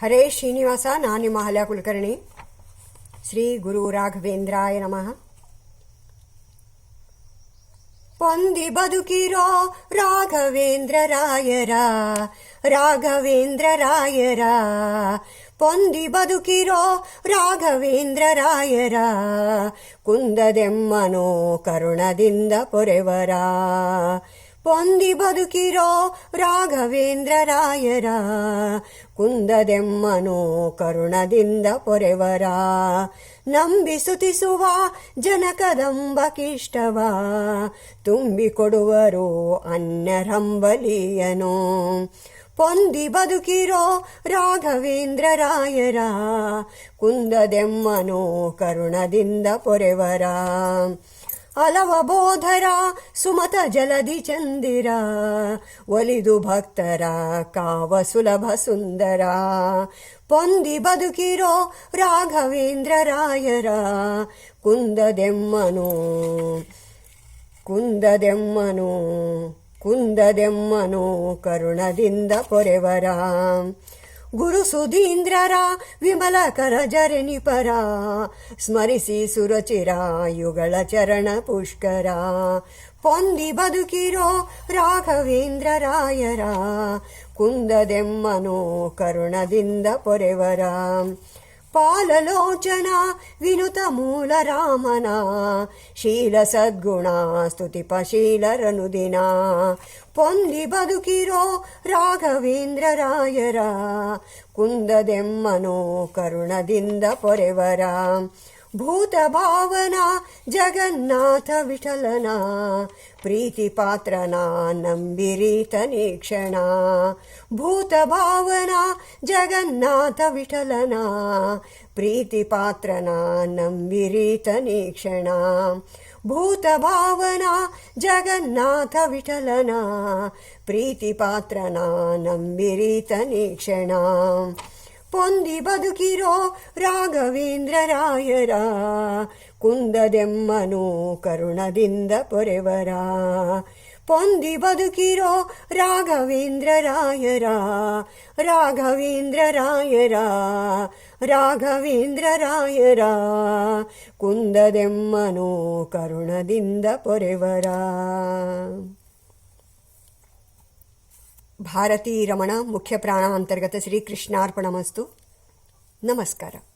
ಹರೇ ಶ್ರೀನಿವಾಸ ನಾನು ನಿಮ್ಮ ಹಲ್ಯ ಕುಲಕರ್ಣಿ ಶ್ರೀ ಗುರು ರಾಘವೇಂದ್ರಾಯ ನಮಃ పొంది బదుకిరో రాఘవేంద్ర రాయరా రాఘవేంద్ర రాయరా పొంది బదుకిరో ರಾಘವೇಂದ್ರ ರಾಯರ ಕುಂದದೆಮ್ಮನೋ ಕರುಣದಿಂದ ಪೊರೆವರ ಪೊಂದಿ ಬದುಕಿರೋ ರಾಘವೇಂದ್ರ ರಾಯರ ಕುಂದದೆಮ್ಮನೋ ಕರುಣದಿಂದ ಪೊರೆವರ ನಂಬಿ ಸುತಿಸುವ ಜನಕದಂಬಕಿಷ್ಟವ ತುಂಬಿಕೊಡುವರು ಅನ್ನರಂಬಲಿಯನು ಪೊಂದಿ ಬದುಕಿರೋ ರಾಘವೇಂದ್ರ ರಾಯರ ಕುಂದದೆಮ್ಮನೋ ಕರುಣದಿಂದ ಪೊರೆವರ ಅಲವ ಬೋಧರ ಸುಮತ ಜಲಧಿ ಚಂದಿರ, ಒಲಿದು ಭಕ್ತರ ಕಾವ ಸುಲಭ ಸುಂದರ. ಪೊಂದಿ ಬದುಕಿರೋ ರಾಘವೇಂದ್ರ ರಾಯರ, ಕುಂದದೆಮ್ಮನು ಕುಂದದೆಮ್ಮನು ಕುಂದದೆಮ್ಮನು ಕರುಣದಿಂದ ಪೊರೆವರ ಗುರು ಸುಧೀಂದ್ರರ ವಿಮಲ ಕರಜರಣಿಪರ ಸ್ಮರಿಸಿ ಸುರಚಿರ ಯುಗಳ ಚರಣ ಪುಷ್ಕರ. ಪೊಂದಿ ಬದುಕಿರೋ ರಾಘವೇಂದ್ರ ರಾಯರ. ಕುಂದದೆಮ್ಮನೋ ಕರುಣದಿಂದ ಪೊರೆವರ. ಪಾಲಲೋಚನ ವಿನುತ ಮೂಲ ರಾಮನ ಶೀಲ ಸದ್ಗುಣ ಸ್ತುತಿಪ ಶೀಲರನುದಿನ ಪೊಂದಿ ಬದುಕಿರೋ ರಾಘವೇಂದ್ರ ರಾಯರ ಕುಂದದೆಮ್ಮನೋ ಕರುಣದಿಂದ ಪೊರೆವರ भूत भावना जगन्नाथ विठलना प्रीतिपात्रनामीरी तूत भावना जगन्नाथ जगन्नाथविठलना प्रीतिपात्रना नम्बिरीतनेक्षणा भूत भावना जगन्नाथ विठलना प्रीति पात्रना प्रीतिपात्रना नम्बिरीतनेक्षणा పొంది బదుకిరో రాఘవేంద్రరాయరా ಕುಂದದೆಮ್ಮನು ಕರುಣದಿಂದ ಪೊರೆವರ ಪೊಂದಿ ಬದುಕಿರೋ ರಾಘವೇಂದ್ರ ರಾಯರ ರಾಘವೇಂದ್ರ ರಾಯರ ರಾಘವೇಂದ್ರ ರಾಯರ ಕುಂದದೆಮ್ಮನು ಕರುಣದಿಂದ ಪೊರೆವರ భారతీ రమణ ముఖ్య ప్రాణ అంతర్గత శ్రీకృష్ణార్పణమస్తు. నమస్కారం.